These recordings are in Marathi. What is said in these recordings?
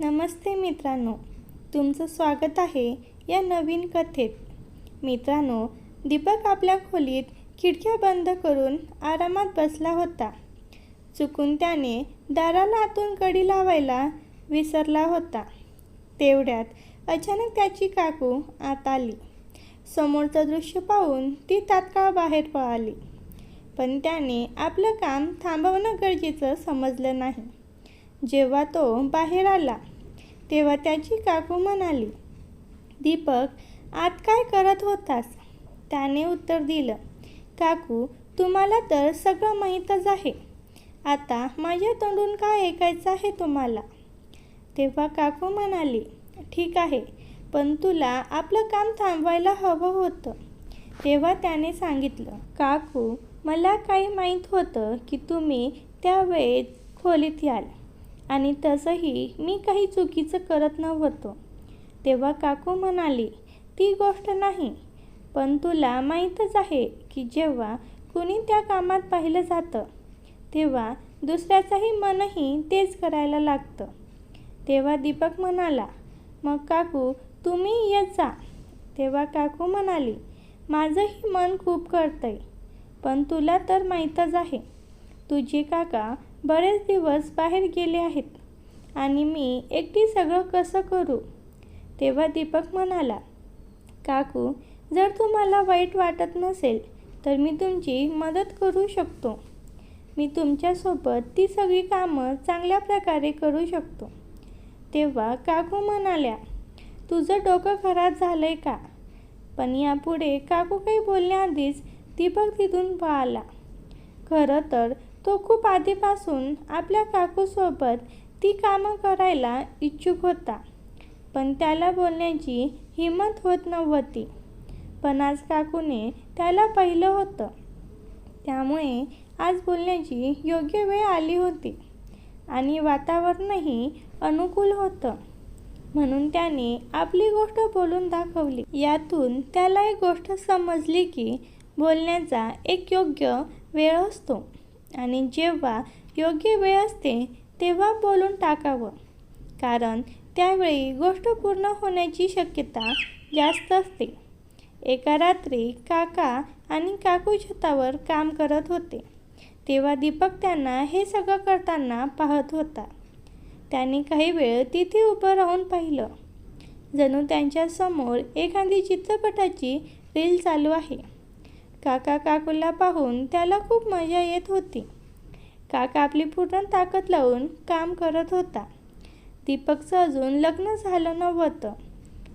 नमस्ते मित्रांनो तुमचं स्वागत आहे या नवीन कथेत. मित्रांनो दीपक आपल्या खोलीत खिडक्या बंद करून आरामात बसला होता. चुकून त्याने दाराला आतून कडी लावायला विसरला होता. तेवढ्यात अचानक त्याची काकू आत आली. समोरचं दृश्य पाहून ती तात्काळ बाहेर पळाली. पण त्याने आपलं काम थांबवणं गरजेचं समजलं नाही. जेव्हा तो बाहेर आला तेव्हा त्याची काकू म्हणाली दीपक आत काय करत होतास? त्याने उत्तर दिलं काकू तुम्हाला तर सगळं माहीतच आहे. आता माझ्या तोंडून काय ऐकायचं आहे तुम्हाला? तेव्हा काकू म्हणाली ठीक आहे पण तुला आपलं काम थांबवायला हवं होतं. तेव्हा त्याने सांगितलं काकू मला काही माहीत होतं की तुम्ही त्यावेळेत खोलीत याल. आणि तसंही मी काही चुकीचं करत नव्हतो. तेव्हा काकू म्हणाली ती गोष्ट नाही पण तुला माहीतच आहे की जेव्हा कुणी त्या कामात पाहिलं जातं तेव्हा दुसऱ्याचंही मनही तेच करायला लागतं. तेव्हा दीपक म्हणाला मग काकू तुम्ही येत जा. तेव्हा काकू म्हणाली माझंही मन खूप करतंय पण तुला तर माहीतच आहे. तुझे काका बरेच दिवस बाहेर गेले आहेत. आणि मी एकटी सगळं कसं करू? तेव्हा दीपक म्हणाला काकू जर तुम्हाला वाईट वाटत नसेल तर मी तुमची मदत करू शकतो. मी तुमच्यासोबत ती सगळी कामं चांगल्या प्रकारे करू शकतो. तेव्हा काकू म्हणाल्या तुझं डोकं खराब झालं आहे का? पण यापुढे काकू काही बोलण्याआधीच दीपक तिथून पळाला. खरं तर तो खूप आधीपासून आपल्या काकूसोबत ती कामं करायला इच्छुक होता. पण त्याला बोलण्याची हिंमत होत नव्हती. पण आज काकूने त्याला पाहिलं होतं. त्यामुळे आज बोलण्याची योग्य वेळ आली होती आणि वातावरणही अनुकूल होतं. म्हणून त्याने आपली गोष्ट बोलून दाखवली. यातून त्याला एक गोष्ट समजली की बोलण्याचा एक योग्य वेळ असतो. आणि जेव्हा योग्य वेळ असते तेव्हा बोलून टाकावं. कारण त्यावेळी गोष्ट पूर्ण होण्याची शक्यता जास्त असते. एका रात्री काका आणि काकू छतावर काम करत होते. तेव्हा दीपक त्यांना हे सगळं करताना पाहत होता. त्याने काही वेळ तिथे उभं राहून पाहिलं. जणू त्यांच्यासमोर एखादी चित्रपटाची रील चालू आहे. काका काकूला पाहून त्याला खूप मजा येत होती. काका आपली पूर्ण ताकद लावून काम करत होता. दीपकचं अजून लग्न झालं नव्हतं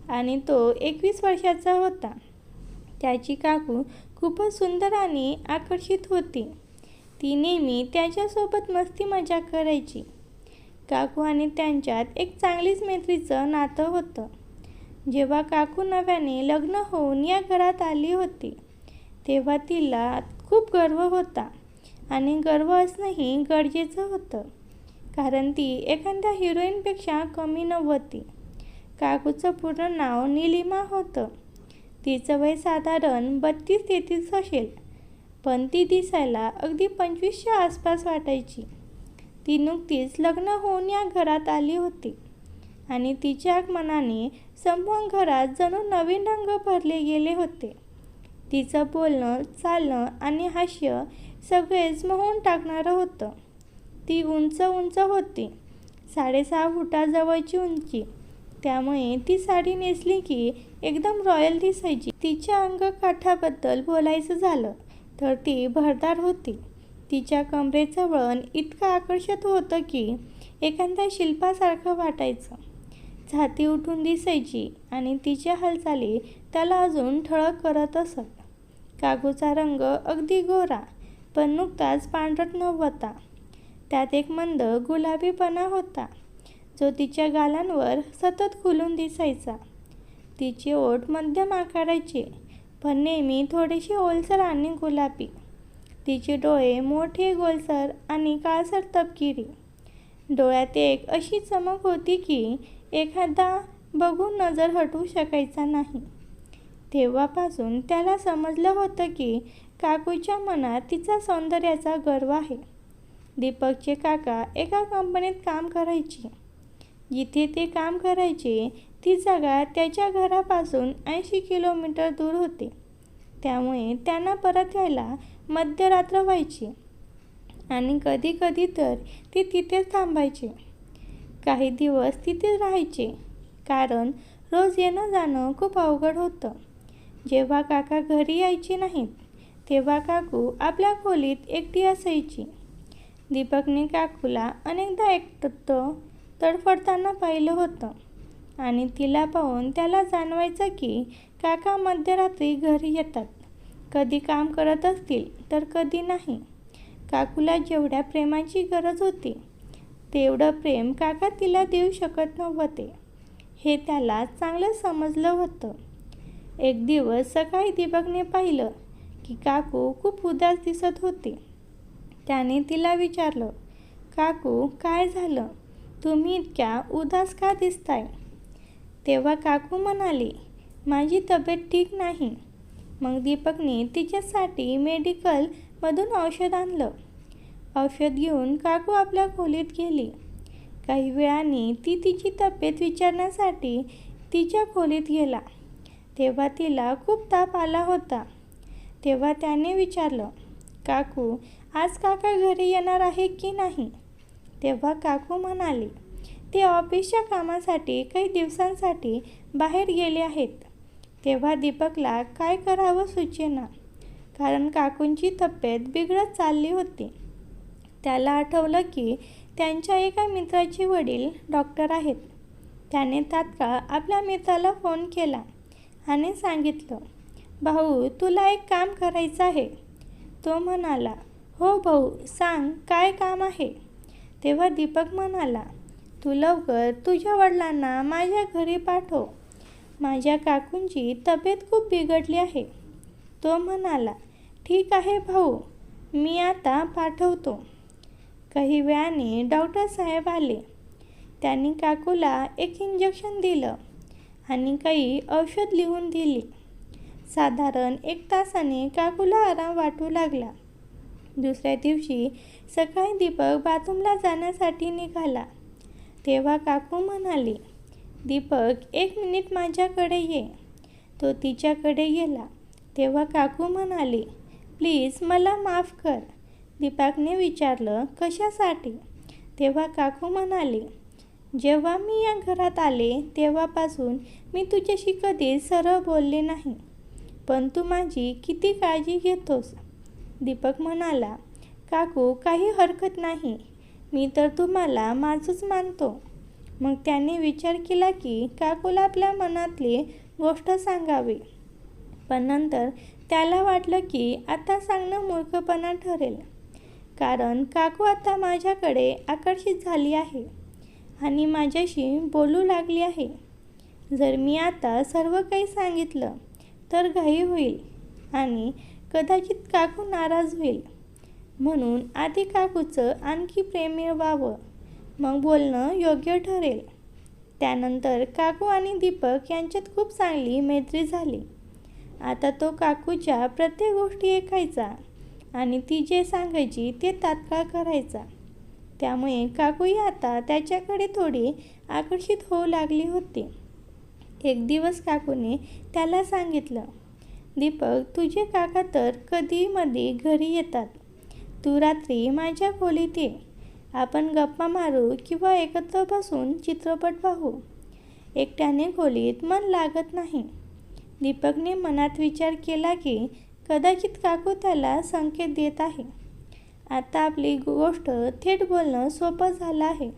आणि तो एकवीस वर्षाचा होता. त्याची काकू खूपच सुंदर आणि आकर्षित होती. ती नेहमी त्याच्यासोबत मस्ती मजा करायची. काकू आणि त्यांच्यात एक चांगलीच मैत्रीचं नातं होतं. जेव्हा काकू नव्याने लग्न होऊन या घरात आली होती तेव्हा तिला खूप गर्व होता आणि गर्व असणंही गरजेचं होतं. कारण ती एखाद्या हिरोईनपेक्षा कमी नव्हती. काकूचं पूर्ण नाव निलिमा होतं. तिचं वय साधारण बत्तीस तेहतीस असेल पण ती दिसायला अगदी पंचवीसच्या आसपास वाटायची. ती नुकतीच लग्न होऊन या घरात आली होती आणि तिच्या मनाने संपूर्ण घरात जणू नवीन रंग भरले गेले होते. तिचं बोलणं चालणं आणि हास्य सगळेच मोहून टाकणारं होतं. ती उंच उंच होती. साडेसहा फुटाजवळची उंची. त्यामुळे ती साडी नेसली की एकदम रॉयल दिसायची. तिच्या अंगकाठाबद्दल बोलायचं झालं तर ती भरदार होती. तिच्या कमरेचं वळण इतकं आकर्षक होतं की एखाद्या शिल्पासारखं वाटायचं. छाती उठून दिसायची आणि तिच्या हालचाली त्याला अजून ठळक करत असत. काकूचा रंग अगदी गोरा पण नुकताच पांढरट नव्हता. त्यात एक मंद गुलाबीपणा होता जो तिच्या गालांवर सतत खुलून दिसायचा. तिचे ओठ मध्यम आकाराचे पण नेहमी थोडेसे ओलसर आणि गुलाबी. तिचे डोळे मोठे गोलसर आणि काळसर तपकिरी. डोळ्यात एक अशी चमक होती की एखादा बघून नजर हटवू शकायचा नाही. तेव्हापासून त्याला समजलं होतं की काकूच्या मनात तिचा सौंदर्याचा गर्व आहे. दीपकचे काका एका कंपनीत काम करायचे. जिथे ते काम करायचे ती जागा त्याच्या घरापासून ऐंशी किलोमीटर दूर होते. त्यामुळे त्यांना परत यायला मध्यरात्र व्हायची आणि कधी कधी तर ती तिथेच थांबायचे. काही दिवस तिथेच राहायचे कारण रोज येणं जाणं खूप अवघड होतं. जेव्हा काका घरी यायचे नाहीत तेव्हा काकू आपल्या खोलीत एकटी असायची. दीपकने काकूला अनेकदा एकटं तडफडताना पाहिलं होतं आणि तिला पाहून त्याला जाणवायचं की काका मध्यरात्री घरी येतात. कधी काम करत असतील तर कधी नाही. काकूला जेवढ्या प्रेमाची गरज होती तेवढं प्रेम काका तिला देऊ शकत नव्हते. हे त्याला चांगलं समजलं होतं. एक दिवस सकाळी दीपकने पाहिलं की काकू खूप उदास दिसत होती. त्याने तिला विचारलं काकू काय झालं? तुम्ही इतक्या उदास का दिसताय? तेव्हा काकू म्हणाली माझी तब्येत ठीक नाही. मग दीपकने तिच्यासाठी मेडिकलमधून औषध आणलं. औषध घेऊन काकू आपल्या खोलीत गेली. काही वेळाने ती तिची तब्येत विचारण्यासाठी तिच्या खोलीत गेला. तेव्हा तिला खूप ताप आला होता. तेव्हा त्याने विचारलं काकू आज काका घरी येणार आहे की नाही? तेव्हा काकू म्हणाले ते ऑफिसच्या कामासाठी काही दिवसांसाठी बाहेर गेले आहेत. तेव्हा दीपकला काय करावं सुचेना. कारण काकूंची तब्येत बिघडत चालली होती. त्याला आठवलं की त्यांच्या एका मित्राचे वडील डॉक्टर आहेत. त्याने तात्काळ आपल्या मित्राला फोन केला. आणि सांगितलं भाऊ तुला एक काम करायचं आहे. तो म्हणाला हो भाऊ सांग काय काम आहे? तेव्हा दीपक म्हणाला तू लवकर तुझ्या वडिलांना माझ्या घरी पाठव. माझ्या काकूंची तब्येत खूप बिघडली आहे. तो म्हणाला ठीक आहे भाऊ मी आता पाठवतो. काही वेळाने डॉक्टर साहेब आले. त्यांनी काकूला एक इंजेक्शन दिलं. आणि काही औषध लिहून दिली. साधारण एक तासाने काकूला आराम वाटू लागला. दुसऱ्या दिवशी सकाळी दीपक बाथरूमला जाण्यासाठी निघाला. तेव्हा काकू म्हणाली दीपक एक मिनिट माझ्याकडे ये. तो तिच्याकडे गेला. तेव्हा काकू म्हणाली प्लीज मला माफ कर. दीपकने विचारलं कशासाठी? तेव्हा काकू म्हणाली जेव्हा मी या घरात आले तेव्हापासून मी तुझ्याशी कधी सरळ बोलले नाही. पण तू माझी किती काळजी घेतोस? दीपक म्हणाला काकू काही हरकत नाही. मी तर तुम्हाला माझंच मानतो. मग त्याने विचार केला की काकूला आपल्या मनातली गोष्ट सांगावी. पण नंतर त्याला वाटलं की आता सांगणं मूर्खपणा ठरेल. कारण काकू आता माझ्याकडे आकर्षित झाली आहे. आणि माझ्याशी बोलू लागली आहे. जर मी आता सर्व काही सांगितलं तर घाई होईल आणि कदाचित काकू नाराज होईल. म्हणून आधी काकूचं आणखी प्रेम मिळवावं मग बोलणं योग्य ठरेल. त्यानंतर काकू आणि दीपक यांच्यात खूप चांगली मैत्री झाली. आता तो काकूच्या प्रत्येक गोष्टी ऐकायचा आणि ती जे सांगायची ते तात्काळ करायचा. त्यामुळे काकूही आता त्याच्याकडे थोडी आकर्षित होऊ लागली होती. एक दिवस काकूने त्याला सांगितलं दीपक तुझे काका तर कधी मध्ये घरी येतात. तू रात्री माझ्या खोलीत ये. आपण गप्पा मारू किंवा एकत्र बसून चित्रपट पाहू. एकट्याने खोलीत मन लागत नाही. दीपकने मनात विचार केला की कदाचित काकू त्याला संकेत देत आहे. आता आपली गोष्ट थेट बोलणं सोपं झालं आहे.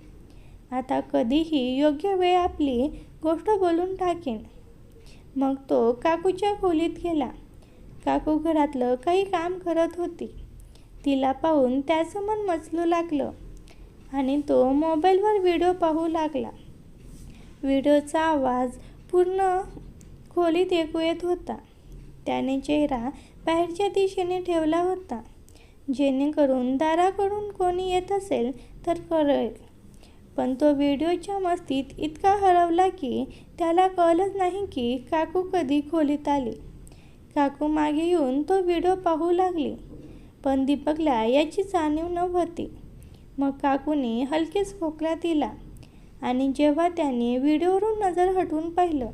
आता कधीही योग्य वेळ आपली गोष्ट बोलून टाकेन. मग तो काकूच्या खोलीत गेला. काकू घरातलं काही काम करत होती. तिला पाहून त्याचं मन मचलू लागलं आणि तो मोबाईलवर व्हिडिओ पाहू लागला. व्हिडिओचा आवाज पूर्ण खोलीत ऐकू येत होता. त्याने चेहरा बाहेरच्या दिशेने ठेवला होता. जेणेकरून दाराकडून कोणी येत असेल तर कळेल. पण तो व्हिडिओच्या मस्तीत इतका हरवला की त्याला कळलंच नाही की काकू कधी खोलीत आली. काकू मागे येऊन तो व्हिडिओ पाहू लागली. पण दीपकला याची जाणीव नव्हती. मग काकूने हलकेच खोकला दिला आणि जेव्हा त्याने व्हिडिओवरून नजर हटवून पाहिलं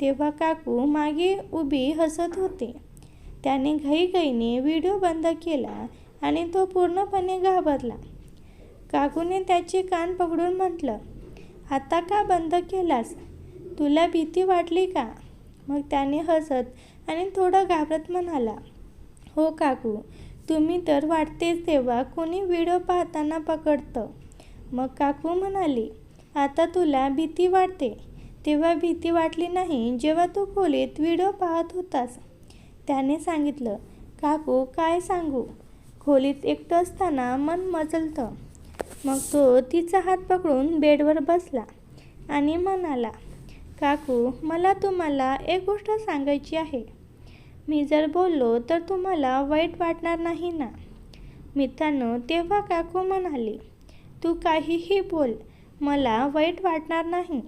तेव्हा काकू मागे उभी हसत होते. त्याने घाईघाईने व्हिडिओ बंद केला आणि तो पूर्णपणे घाबरला. काकूने त्याचे कान पकडून म्हटलं आता का बंद केलास? तुला भीती वाटली का? मग त्याने हसत आणि थोडं घाबरत म्हणाला हो काकू तुम्ही तर वाटतेच तेव्हा कोणी व्हिडिओ पाहताना पकडतं. मग काकू म्हणाली आता तुला भीती वाटते. तेव्हा भीती वाटली नाही जेव्हा तू खोलीत व्हिडिओ पाहत होतास. त्याने सांगितलं काकू काय सांगू? खोलीत एकटं असताना मन मजलतं. मग तो तिचा हात पकडून बेडवर बसला आणि म्हणाला काकू मला तुम्हाला एक गोष्ट सांगायची आहे. मी जर बोललो तर तुम्हाला वाईट वाटणार नाही ना? मित्रांनो तेव्हा काकू म्हणाली तू काहीही बोल मला वाईट वाटणार नाही.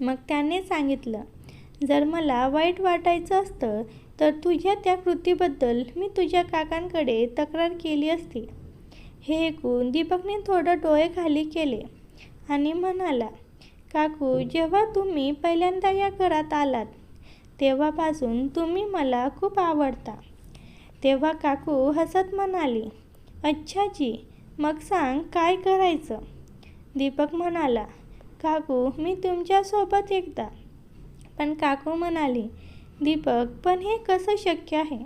मग त्याने सांगितलं जर मला वाईट वाटायचं असतं तर तुझ्या त्या कृतीबद्दल मी तुझ्या काकांकडे तक्रार केली असती. हे ऐकून दीपकने थोडं डोळे खाली केले आणि म्हणाला काकू जेव्हा तुम्ही पहिल्यांदा या घरात आलात तेव्हापासून तुम्ही मला खूप आवडता. तेव्हा काकू हसत म्हणाली अच्छा जी मग सांग काय करायचं? दीपक म्हणाला काकू मी तुमच्यासोबत एकदा. पण काकू म्हणाली दीपक पण हे कसं शक्य आहे?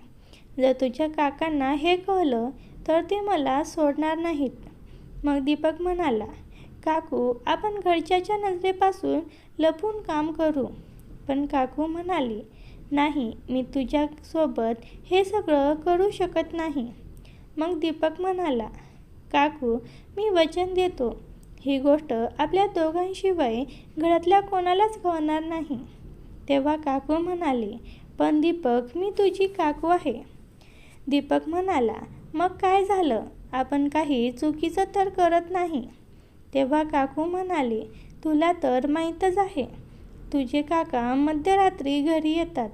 जर तुझ्या काकांना हे कळलं तर ते मला सोडणार नाहीत. मग दीपक म्हणाला काकू आपण घरच्याच्या नजरेपासून लपून काम करू. पण काकू म्हणाली नाही मी तुझ्यासोबत हे सगळं करू शकत नाही. मग दीपक म्हणाला काकू मी वचन देतो. ही गोष्ट आपल्या दोघांशिवाय घरातल्या कोणालाच कळणार नाही. तेव्हा काकू म्हणाले पण दीपक मी तुझी काकू आहे. दीपक म्हणाला मग काय झालं? आपण काही चुकीचं तर करत नाही. तेव्हा काकू म्हणाले तुला तर माहीतच आहे. तुझे काका मध्यरात्री घरी येतात.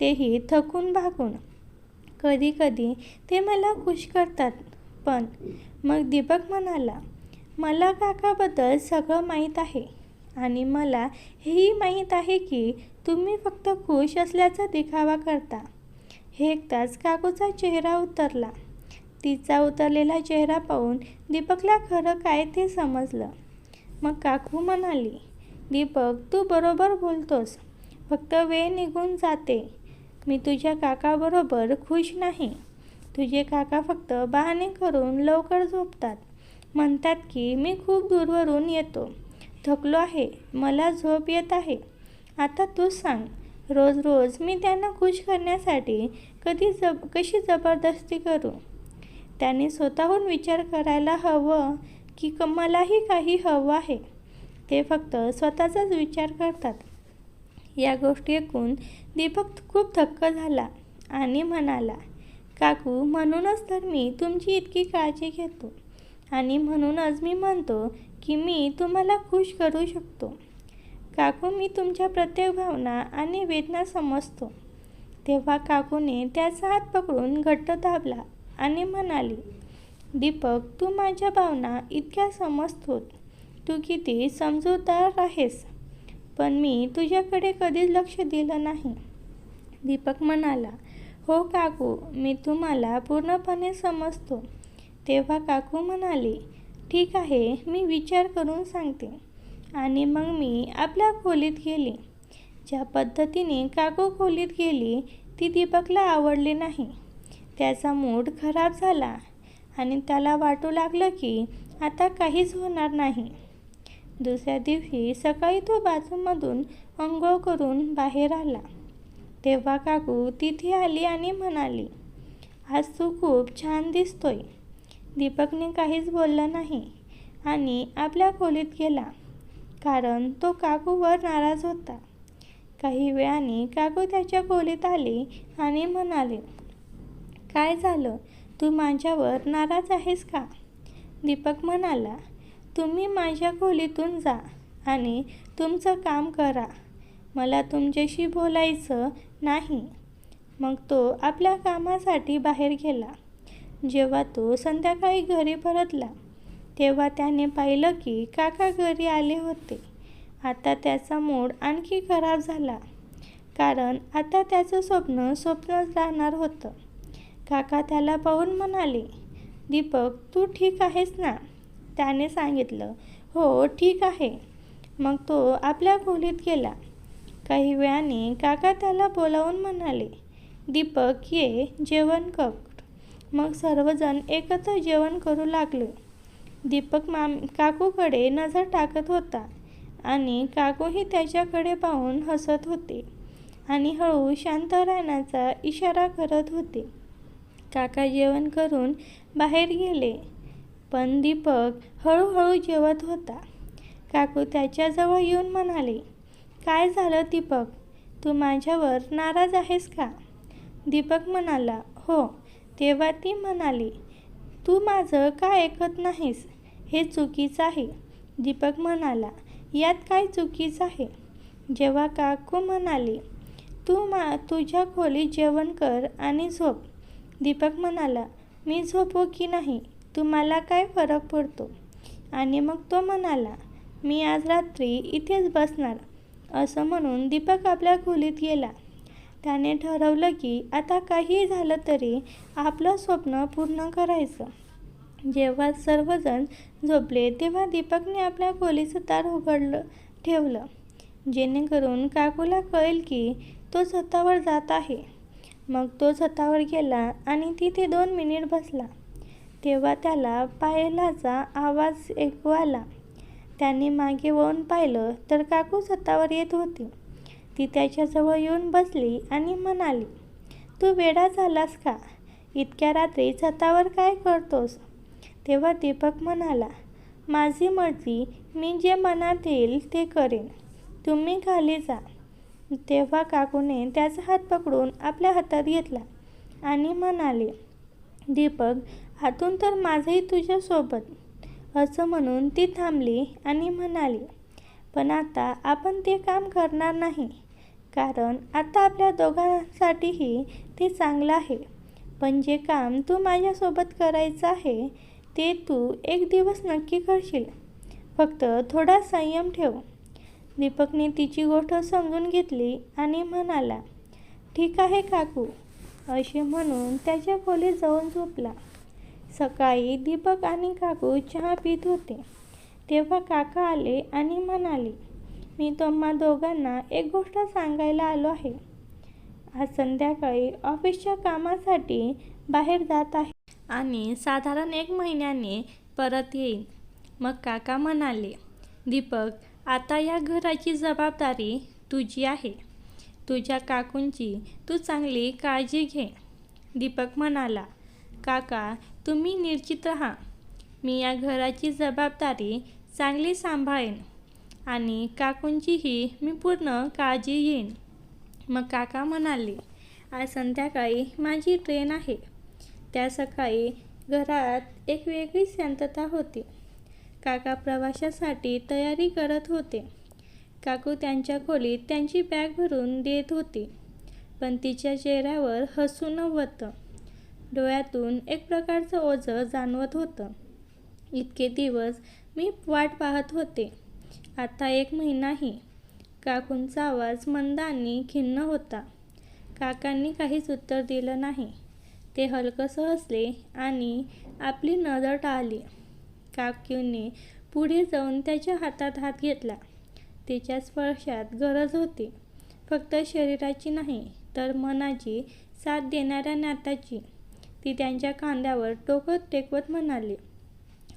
तेही थकून भागून. कधी कधी ते मला खुश करतात. पण मग दीपक म्हणाला मला काकाबद्दल सगळं माहीत आहे. आणि मला हेही माहीत आहे की तुम्ही फक्त खुश असल्याचा दिखावा करता. हे एकदाच काकूचा चेहरा उतरला. तिचा उतरलेला चेहरा पाहून दीपकला खरं काय ते समजलं. मग काकू म्हणाली दीपक तू बरोबर बोलतोस. फक्त वेळ निघून जाते. मी तुझ्या काकाबरोबर खुश नाही. तुझे काका फक्त बहाणे करून लवकर झोपतात. म्हणतात की मी खूप दूरवरून येतो. थकलो आहे. मला झोप येत आहे. आता तू सांग रोज रोज मी त्यांना खुश करण्यासाठी कधी जब कशी जबरदस्ती करू? त्याने स्वतःहून विचार करायला हवं की क मलाही काही हवं आहे. ते फक्त स्वतःचाच विचार करतात. या गोष्टी ऐकून दीपक खूप थक्क झाला आणि म्हणाला काकू म्हणूनच तर मी तुमची इतकी काळजी घेतो. आणि म्हणूनच मी म्हणतो की मी तुम्हाला खुश करू शकतो. काकू मी तुमच्या प्रत्येक भावना आणि वेदना समजतो. तेव्हा काकूने त्याचा हात पकडून घट्ट दाबला आणि म्हणाली दीपक तू माझ्या भावना इतक्या समजतोत तू किती समजूतदार आहेस. पण मी तुझ्याकडे कधीच लक्ष दिलं नाही. दीपक म्हणाला हो काकू मी तुम्हाला पूर्णपणे समजतो. तेव्हा काकू म्हणाली ठीक आहे मी विचार करून सांगते. आणि मग मी आपल्या खोलीत गेली. ज्या पद्धतीने काकू खोलीत गेली ती दीपकला आवडली नाही. त्याचा मूड खराब झाला आणि त्याला वाटू लागलं की आता काहीच होणार नाही. दुसऱ्या दिवशी सकाळी तो बाजूमधून अंघोळ करून बाहेर आला. तेव्हा काकू तिथे आली आणि म्हणाली आज तू खूप छान दिसतोय. दीपकने काहीच बोललं नाही आणि आपल्या खोलीत गेला कारण तो काकूवर नाराज होता. काही वेळाने काकू त्याच्या खोलीत आली आणि म्हणाले काय झालं? तू माझ्यावर नाराज आहेस का? दीपक म्हणाला तुम्ही माझ्या खोलीतून जा आणि तुमचं काम करा. मला तुमच्याशी बोलायचं नाही. मग तो आपल्या कामासाठी बाहेर गेला. जेव्हा तो संध्याकाळी घरी परतला तेव्हा त्याने पाहिलं की काका घरी आले होते. आता त्याचा मूड आणखी खराब झाला कारण आता त्याचं स्वप्न स्वप्नच राहणार होतं. काका त्याला पाहून म्हणाले दीपक तू ठीक आहेस ना? त्याने सांगितलं हो ठीक आहे. मग तो आपल्या खोलीत गेला. काही वेळाने काका त्याला बोलावून म्हणाले दीपक ये जेवण कप मग सर्वजण एकत्र जेवण करू लागले. दीपक माम काकूकडे नजर टाकत होता आणि काकूही त्याच्याकडे पाहून हसत होते आणि हळू शांत राहण्याचा इशारा करत होते. काका जेवण करून बाहेर गेले पण दीपक हळूहळू जेवत होता. काकू त्याच्याजवळ येऊन म्हणाले काय झालं दीपक? तू माझ्यावर नाराज आहेस का? दीपक म्हणाला हो तेव्हा ती म्हणाली तू माझं का ऐकत नाहीस? हे चुकीचं आहे. दीपक म्हणाला यात काय चुकीचं आहे? जेव्हा काकू म्हणाली तू मा तुझ्या खोलीत जेवण कर आणि झोप. दीपक म्हणाला मी झोपू की नाही? तुम्हाला काय फरक पडतो? आणि मग तो म्हणाला मी आज रात्री इथेच बसणार. असं म्हणून दीपक आपल्या खोलीत गेला. त्याने ठरवलं की आता काही झालं तरी आपलं स्वप्न पूर्ण करायचं. जेव्हा सर्वजण झोपले तेव्हा दीपकने आपल्या खोलीचं दार उघडलं ठेवलं. जेणेकरून काकूला कळेल की तो छतावर जात आहे. मग तो छतावर गेला आणि तिथे दोन मिनिट बसला. तेव्हा त्याला पायलाचा आवाज ऐकू आला. त्याने मागे वळून पाहिलं तर काकू छतावर येत होती. ती त्याच्याजवळ येऊन बसली आणि म्हणाली तू वेडा झालास का? इतक्या रात्री छतावर काय करतोस? तेव्हा दीपक म्हणाला माझी मर्जी मी जे मनात येईल ते करेन. तुम्ही खाली जा. तेव्हा काकूने त्याचा हात पकडून आपल्या हातात घेतला आणि म्हणाले दीपक आतून तर माझंही तुझ्यासोबत. असं म्हणून ती थांबली आणि म्हणाली पण आता आपण ते काम करणार नाही. कारण आता आपल्या दोघांसाठीही ते चांगलं आहे. पण जे काम तू माझ्यासोबत करायचं आहे ते तू एक दिवस नक्की करशील. फक्त थोडा संयम ठेव. दीपकने तिची गोष्ट समजून घेतली आणि म्हणाला ठीक आहे काकू असे म्हणून त्याच्या खोलीत जाऊन झोपला. सकाळी दीपक आणि काकू चहा पित होते. तेव्हा काका आले आणि म्हणाले मी तुम्हा दोघांना एक गोष्ट सांगायला आलो आहे. आज संध्याकाळी ऑफिसच्या कामासाठी बाहेर जात आहे. आणि साधारण एक महिन्याने परत येईन. मग काका म्हणाले दीपक आता या घराची जबाबदारी तुझी आहे. तुझ्या काकूंची तू चांगली काळजी घे. दीपक म्हणाला काका तुम्ही निश्चित राहा. मी या घराची जबाबदारी चांगली सांभाळेन. आणि काकूंचीही मी पूर्ण काळजी घेईन. मग काका म्हणाले आज संध्याकाळी माझी ट्रेन आहे. त्या सकाळी घरात एक वेगळी शांतता होती. काका प्रवाशासाठी तयारी करत होते. काकू त्यांच्या खोलीत त्यांची बॅग भरून देत होती. पण तिच्या चेहऱ्यावर हसू नव्हतं डोळ्यातून एक प्रकारचं ओझं जाणवत होतं. इतके दिवस मी वाट पाहत होते. आता एक महिनाही काकूंचा आवाज मंद आणि खिन्न होता. काकांनी काहीच उत्तर दिलं नाही. ते हलकंसं हसले आणि आपली नजर टाळली. काक्यूने पुढे जाऊन त्याच्या हातात हात घेतला. तिच्या स्पर्शात गरज होती. फक्त शरीराची नाही तर मनाची साथ देणाऱ्या नात्याची ती त्यांच्या खांद्यावर टोकत टेकवत म्हणाली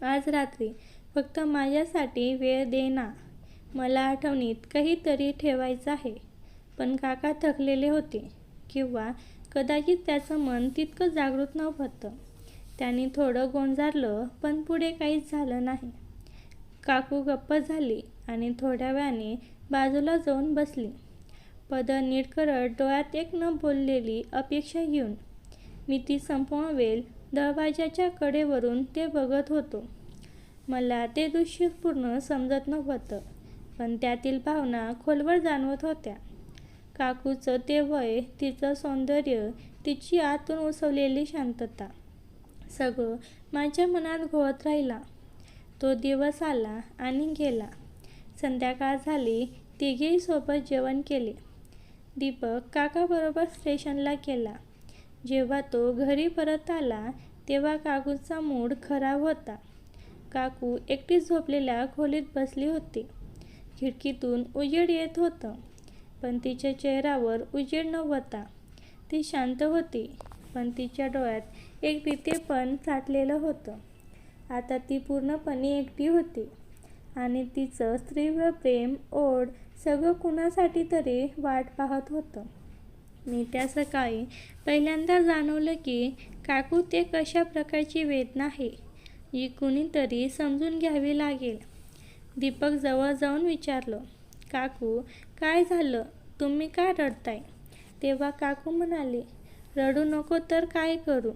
आज रात्री फक्त माझ्यासाठी वेळ दे ना. मला आठवणीत काहीतरी ठेवायचं आहे. पण काका थकलेले होते. किंवा कदाचित त्याचं मन तितकं जागृत नव्हतं. त्यांनी थोडं गोंजारलं पण पुढे काहीच झालं नाही. काकू गप्प झाली आणि थोड्या वेळाने बाजूला जाऊन बसली. पदर नीट करत डोळ्यात एक न बोललेली अपेक्षा घेऊन मी ती संपूर्ण वेळ दरवाजाच्या कडेवरून ते बघत होतो. मला ते दृश्य पूर्ण समजत नव्हतं. पण त्यातील भावना खोलवर जाणवत होत्या. काकूचं ते वय तिचं सौंदर्य तिची आतून उसवलेली शांतता सगळं माझ्या मनात घोळत राहिला. तो दिवस आला आणि गेला. संध्याकाळ झाली तिघेही सोबत जेवण केले. दीपक काकाबरोबर स्टेशनला गेला. जेव्हा तो घरी परत आला तेव्हा काकूचा मूड खराब होता. काकू एकटी झोपलेल्या खोलीत बसली होती. खिडकीतून उजेड येत होतं. पण तिच्या चेहऱ्यावर उजेड नव्हता. ती शांत होती पण तिच्या डोळ्यात एक पण साठलेलं होतं. आता ती पूर्णपणे एकटी होती आणि तिचं स्त्रीवर प्रेम ओढ सगळं कुणासाठी तरी वाट पाहत होतं. मी त्या सकाळी पहिल्यांदा जाणवलं की काकू ते कशा प्रकारची वेदना आहे जी कुणीतरी समजून घ्यावी लागेल. दीपक जवळ जाऊन विचारलं काकू काय झालं? तुम्ही काय रडताय? तेव्हा काकू म्हणाले रडू नको तर काय करू?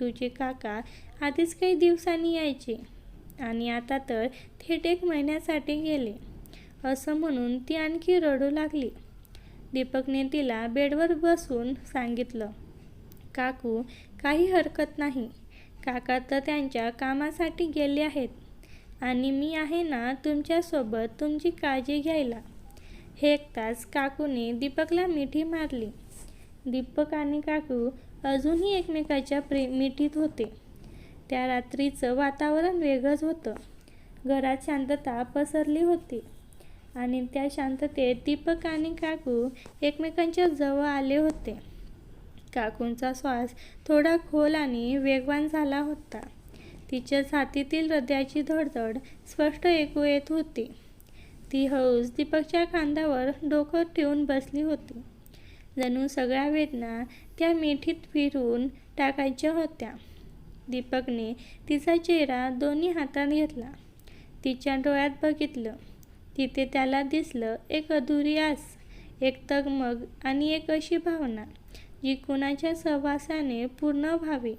तुझे काका आधीच काही दिवसांनी यायचे आणि आता तर थेट एक महिन्यासाठी गेले. असं म्हणून ती आणखी रडू लागली. दीपकने तिला बेडवर बसून सांगितलं काकू काही हरकत नाही. काका तर त्यांच्या कामासाठी गेले आहेत. आणि मी आहे ना तुमच्यासोबत तुमची काळजी घ्यायला. हे एकताच काकूने दीपकला मिठी मारली. दीपक आणि काकू अजूनही एकमेकाच्या प्रे मिठीत होते. त्या रात्रीचं वातावरण वेगळंच होतं. घरात शांतता पसरली होती. आणि त्या शांततेत दीपक आणि काकू एकमेकांच्या जवळ आले होते. काकूंचा श्वास थोडा खोल आणि वेगवान झाला होता. तिच्या छातीतील हृदयाची धडधड स्पष्ट ऐकू येत होती. ती हौस दीपकच्या खांद्यावर डोकं ठेवून बसली होती. जणू सगळ्या वेदना त्या मिठीत फिरून टाकायच्या होत्या. दीपकने तिचा चेहरा दोन्ही हातात घेतला. तिच्या डोळ्यात बघितलं. तिथे त्याला दिसलं एक अधुरी आस एक तगमग आणि एक अशी भावना जी कुणाच्या सहवासाने पूर्ण व्हावी.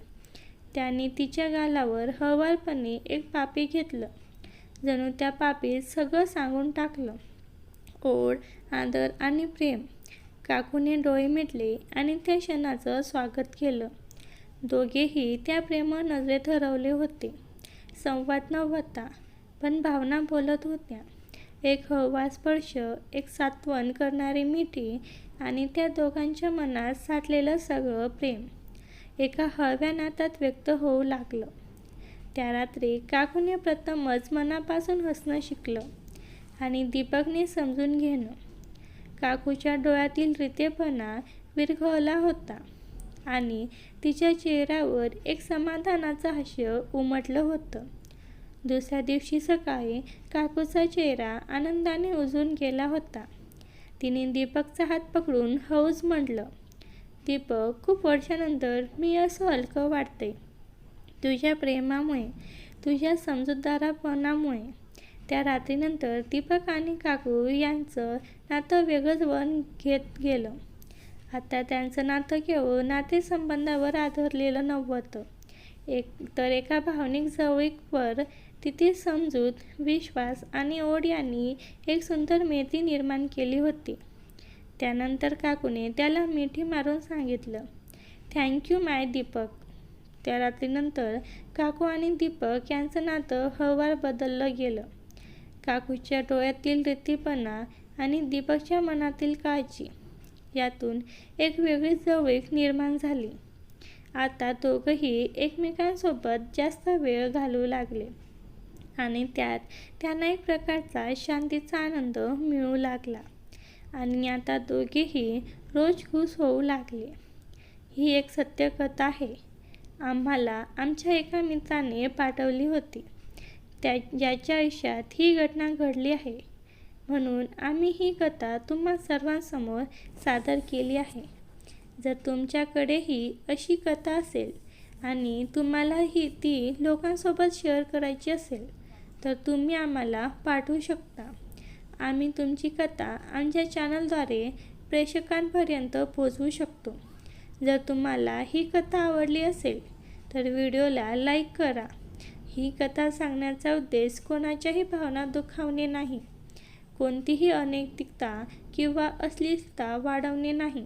त्याने तिच्या गालावर हवालपणे एक पापी घेतलं. जणू त्या पापीत सगळं सांगून टाकलं. ओढ आदर आणि प्रेम. काकूने डोळे मिटले आणि त्या क्षणाचं स्वागत केलं. दोघेही त्या प्रेम नजरेत हरवले होते. संवाद नव्हता पण भावना बोलत होत्या. एक हवा स्पर्श एक सात्वन करणारी मिठी आणि त्या दोघांच्या मनात साठलेलं सगळं प्रेम. एका हळव्या नातात व्यक्त होऊ लागलं. त्या रात्री काकूने प्रथमच मनापासून हसणं शिकलं आणि दीपकने समजून घेणं. काकूच्या डोळ्यातील रितेपणा विरघळला होता आणि तिच्या चेहऱ्यावर एक समाधानाचं हास्य उमटलं होतं. दुसऱ्या दिवशी सकाळी काकूचा चेहरा आनंदाने उजून गेला होता. तिने दीपकचा हात पकडून हौज म्हटलं दीपक खूप वर्षानंतर मी असं हलकं वाटते. तुझ्या प्रेमामुळे तुझ्या समजूतदारापणामुळे. त्या रात्रीनंतर दीपक आणि काकू यांचं नातं वेगळंच वन घेत गेलं. आता त्यांचं नातं केवळ नातेसंबंधावर आधारलेलं नव्हतं एक तर एका भावनिक जवळीकवर तिथे समजूत विश्वास आणि ओढ यांनी एक सुंदर मेती निर्माण केली होती. त्यानंतर काकूने त्याला मिठी मारून सांगितलं थँक्यू माय दीपक. त्या रात्रीनंतर काकू आणि दीपक यांचं नातं हळवार बदललं गेलं. काकूच्या डोळ्यातील रितीपणा आणि दीपकच्या मनातील काळजी यातून एक वेगळी जवळीक निर्माण झाली. आता दोघंही एकमेकांसोबत जास्त वेळ घालवू लागले आणि त्यात त्यांना एक प्रकारचा शांतीचा आनंद मिळू लागला. आणि आता दोघेही रोज खुश होऊ लागले. ही एक सत्यकथा आहे. आम्हाला आमच्या एका मित्राने पाठवली होती. त्या ज्याच्या आयुष्यात ही घटना घडली आहे. म्हणून आम्ही ही कथा तुम्हा सर्वांसमोर सादर केली आहे. जर तुमच्याकडेही अशी कथा असेल आणि तुम्हालाही ती लोकांसोबत शेअर करायची असेल तर तुम्ही आम्हाला पाठवू शकता. आम्ही तुमची कथा आमच्या चॅनलद्वारे प्रेक्षकांपर्यंत पोचवू शकतो. जर तुम्हाला ही कथा आवडली असेल तर व्हिडिओला लाईक करा. ही कथा सांगण्याचा उद्देश कोणाच्याही भावना दुखावणे नाही. कोणतीही अनैतिकता किंवा अश्लीलता वाढवणे नाही.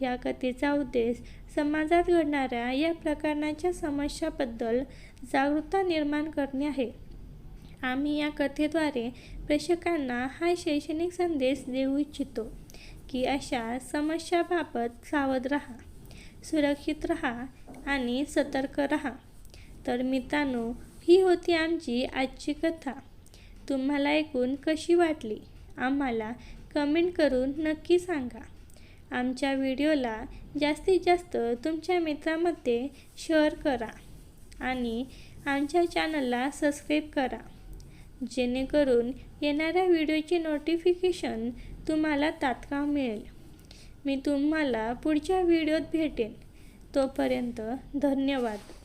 या कथेचा उद्देश समाजात घडणाऱ्या या प्रकारच्या समस्याबद्दल जागरूकता निर्माण करणे आहे. आम्ही या कथेद्वारे प्रेक्षकांना हा शैक्षणिक संदेश देऊ इच्छितो की अशा समस्याबाबत सावध राहा सुरक्षित राहा आणि सतर्क राहा. तर मित्रांनो ही होती आमची आजची कथा. तुम्हाला ऐकून कशी वाटली? आम्हाला कमेंट करून नक्की सांगा. आमच्या व्हिडिओला जास्तीत जास्त तुमच्या मित्रामध्ये शेअर करा आणि आमच्या चॅनलला सबस्क्राईब करा. जेणेकरून येणाऱ्या व्हिडिओचे नोटिफिकेशन तुम्हाला तात्काळ मिळेल. मी तुम्हाला पुढच्या व्हिडिओत भेटेन. तोपर्यंत धन्यवाद.